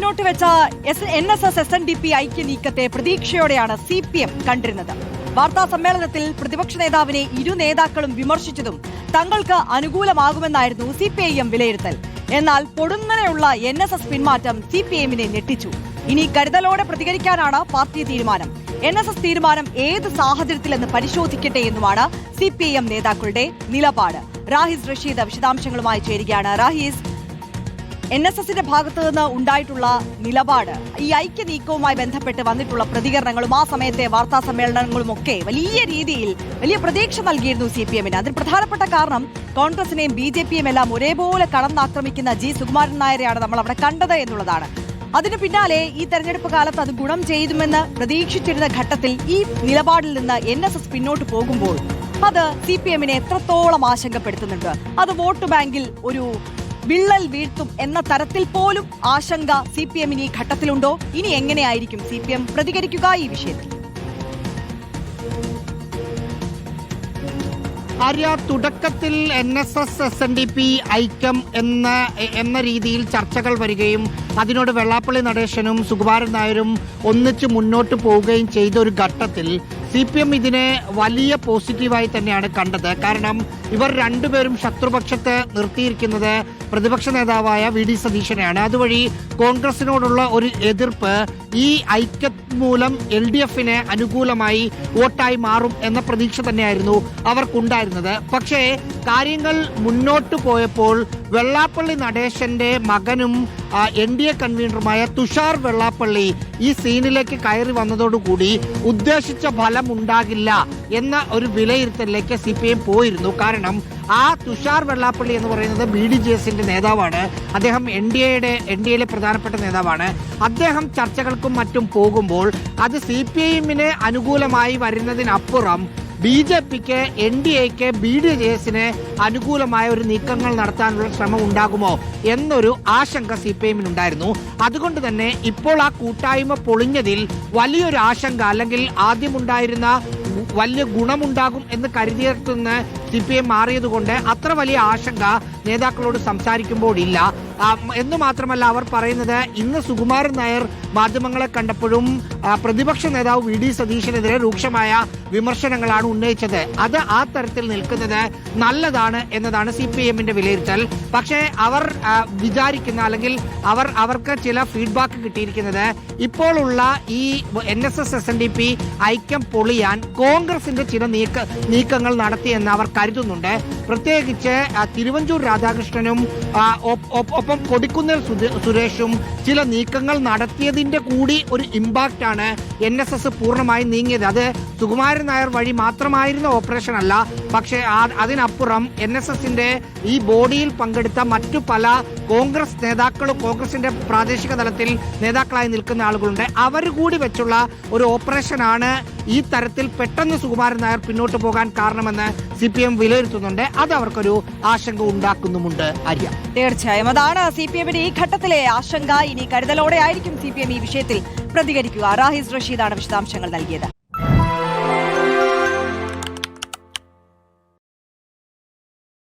മുന്നോട്ട് വെച്ച N S S S N D P ഐക്യ നീക്കത്തെ പ്രതീക്ഷയോടെയാണ് സി പി എം കണ്ടിരുന്നത്. വാർത്താ സമ്മേളനത്തിൽ പ്രതിപക്ഷ നേതാവിനെ ഇരു നേതാക്കളും വിമർശിച്ചതും തങ്ങൾക്ക് അനുകൂലമാകുമെന്നായിരുന്നു സി പി ഐ എം വിലയിരുത്തൽ. എന്നാൽ പൊടുന്നനെയുള്ള എൻ എസ് എസ് പിന്മാറ്റം സി പി എമ്മിനെ ഞെട്ടിച്ചു. ഇനി കരുതലോടെ പ്രതികരിക്കാനാണ് പാർട്ടി തീരുമാനം. എൻ എസ് എസ് തീരുമാനം ഏത് സാഹചര്യത്തിലെന്ന് പരിശോധിക്കട്ടെ എന്നുമാണ് സി പി ഐ എം നേതാക്കളുടെ നിലപാട്. റാഹിസ് റഷീദ് വിശദാംശങ്ങളുമായി ചേരുകയാണ്. റാഹിസ് എൻ എസ് എസിന്റെ ഭാഗത്തു നിന്ന് ഉണ്ടായിട്ടുള്ള നിലപാട് ഈ ഐക്യ നീക്കവുമായി ബന്ധപ്പെട്ട് വന്നിട്ടുള്ള പ്രതികരണങ്ങളും ആ സമയത്തെ വാർത്താ സമ്മേളനങ്ങളും ഒക്കെ വലിയ രീതിയിൽ വലിയ പ്രതീക്ഷ നൽകിയിരുന്നു സി പി എമ്മിന്. അതിന് പ്രധാനപ്പെട്ട കാരണം കോൺഗ്രസിനെയും ബി ജെ പിയും എല്ലാം ഒരേപോലെ കടന്നാക്രമിക്കുന്ന ജി സുകുമാരൻ നായരെയാണ് നമ്മൾ അവിടെ കണ്ടത് എന്നുള്ളതാണ്. അതിനു പിന്നാലെ ഈ തെരഞ്ഞെടുപ്പ് കാലത്ത് അത് ഗുണം ചെയ്യുമെന്ന് പ്രതീക്ഷിച്ചിരുന്ന ഘട്ടത്തിൽ ഈ നിലപാടിൽ നിന്ന് എൻ എസ് എസ് പിന്നോട്ട് പോകുമ്പോൾ അത് സി പി എമ്മിനെ എത്രത്തോളം ആശങ്കപ്പെടുത്തുന്നുണ്ട്? അത് വോട്ട് ബാങ്കിൽ ഒരു വിള്ളൽ വീഴ്ത്തും എന്ന തരത്തിൽ പോലും ആശങ്ക സി പി എമ്മിന് ഈ ഘട്ടത്തിലുണ്ടോ? ഇനി എങ്ങനെയായിരിക്കും സി പി എം പ്രതികരിക്കുക ഈ വിഷയത്തിൽ? ആര്യ തുടക്കത്തിൽ N S S S N D P ഐക്യം എന്ന എന്ന രീതിയിൽ ചർച്ചകൾ വരികയും അതിനോട് വെള്ളാപ്പള്ളി നടേശനും സുകുമാരൻ നായരും ഒന്നിച്ച് മുന്നോട്ട് പോവുകയും ചെയ്ത ഒരു ഘട്ടത്തിൽ സി പി എം ഇതിനെ വലിയ പോസിറ്റീവായി തന്നെയാണ് കണ്ടത്. കാരണം ഇവർ രണ്ടുപേരും ശത്രുപക്ഷത്ത് നിർത്തിയിരിക്കുന്നത് പ്രതിപക്ഷ നേതാവായ വി ഡി സതീശനെയാണ്. അതുവഴി കോൺഗ്രസിനോടുള്ള ഒരു എതിർപ്പ് ഈ ഐക്യ മൂലം എൽ ഡി എഫിന് അനുകൂലമായി വോട്ടായി മാറും എന്ന പ്രതീക്ഷ തന്നെയായിരുന്നു അവർക്കുണ്ടായിരുന്നത്. പക്ഷേ കാര്യങ്ങൾ മുന്നോട്ട് പോയപ്പോൾ വെള്ളാപ്പള്ളി നടേശന്റെ മകനും എൻ ഡി എ കൺവീനറുമായ തുഷാർ വെള്ളാപ്പള്ളി ഈ സീനിലേക്ക് കയറി വന്നതോടുകൂടി ഉദ്ദേശിച്ച ഫലം ഉണ്ടാകില്ല എന്ന ഒരു വിലയിരുത്തലിലേക്ക് സി പി എം പോയിരുന്നു. കാരണം ആ തുഷാർ വെള്ളാപ്പള്ളി എന്ന് പറയുന്നത് ബി ഡി ജെ എസിന്റെ നേതാവാണ്. അദ്ദേഹം എൻ ഡി എയുടെ എൻ ഡി എയിലെ പ്രധാനപ്പെട്ട നേതാവാണ്. അദ്ദേഹം ചർച്ചകൾക്കും മറ്റും പോകുമ്പോൾ അത് സി പി ഐ എമ്മിന് അനുകൂലമായി വരുന്നതിനപ്പുറം ബി ജെ പിക്ക് എൻ ഡി എക്ക് ബി ഡി ജെ എസിന് അനുകൂലമായ ഒരു നീക്കങ്ങൾ നടത്താനുള്ള ശ്രമം ഉണ്ടാകുമോ എന്നൊരു ആശങ്ക സി പി എമ്മിനുണ്ടായിരുന്നു. അതുകൊണ്ട് തന്നെ ഇപ്പോൾ ആ കൂട്ടായ്മ പൊളിഞ്ഞതിൽ വലിയൊരു ആശങ്ക അല്ലെങ്കിൽ ആദ്യമുണ്ടായിരുന്ന വലിയ ഗുണമുണ്ടാകും എന്ന് കരുതിയെടുത്തുനിന്ന് സി പി എം മാറിയതുകൊണ്ട് അത്ര വലിയ ആശങ്ക നേതാക്കളോട് സംസാരിക്കുമ്പോൾ ഇല്ല എന്ന് മാത്രമല്ല അവർ പറയുന്നത് ഇന്ന് സുകുമാരൻ നായർ മാധ്യമങ്ങളെ കണ്ടപ്പോഴും പ്രതിപക്ഷ നേതാവ് വി ഡി സതീശനെതിരെ രൂക്ഷമായ വിമർശനങ്ങളാണ് ഉന്നയിച്ചത്. അത് ആ തരത്തിൽ നിൽക്കുന്നത് നല്ലതാണ് എന്നതാണ് സി പി എമ്മിന്റെ വിലയിരുത്തൽ. പക്ഷേ അവർ വിചാരിക്കുന്ന അല്ലെങ്കിൽ അവർ അവർക്ക് ചില ഫീഡ്ബാക്ക് കിട്ടിയിരിക്കുന്നത് ഇപ്പോഴുള്ള ഈ N S S S N D P ഐക്യം പൊളിയാൻ കോൺഗ്രസിന്റെ ചില നീക്ക നീക്കങ്ങൾ നടത്തിയെന്ന് അവർ കരുതുന്നുണ്ട്. പ്രത്യേകിച്ച് തിരുവഞ്ചൂർ രാധാകൃഷ്ണനും ഒപ്പം കൊടിക്കുന്നിൽ സുരേഷും ചില നീക്കങ്ങൾ നടത്തിയതിന്റെ കൂടി ഒരു ഇമ്പാക്റ്റ് ആണ് എൻ എസ് എസ് പൂർണമായി നീങ്ങിയത്. അത് സുകുമാരൻ നായർ വഴി മാത്രമായിരുന്ന ഓപ്പറേഷൻ അല്ല പക്ഷേ അതിനപ്പുറം എൻ എസ് എസിന്റെ ഈ ബോഡിയിൽ പങ്കെടുത്ത മറ്റു പല കോൺഗ്രസ് നേതാക്കളും കോൺഗ്രസിന്റെ പ്രാദേശിക തലത്തിൽ നേതാക്കളായി നിൽക്കുന്ന ആളുകളുണ്ട്. അവർ കൂടി വെച്ചുള്ള ഒരു ഓപ്പറേഷനാണ് ഈ തരത്തിൽ പെട്ടെന്ന് സുകുമാരൻ നായർ പിന്നോട്ട് പോകാൻ കാരണമെന്ന് സി പി എം വിലയിരുത്തുന്നുണ്ട്. അത് അവർക്കൊരു ആശങ്ക ഉണ്ടാക്കുന്നുമുണ്ട് അരിയ തീർച്ചയായും. അതാണ് സി പി എമ്മിന്റെ ഈ ഘട്ടത്തിലെ ആശങ്ക. ഇനി കരുതലോടെ ആയിരിക്കും സി പി എം ഈ വിഷയത്തിൽ പ്രതികരിക്കുക. റാഹിസ് റഷീദാണ് വിശദാംശങ്ങൾ നൽകിയത്.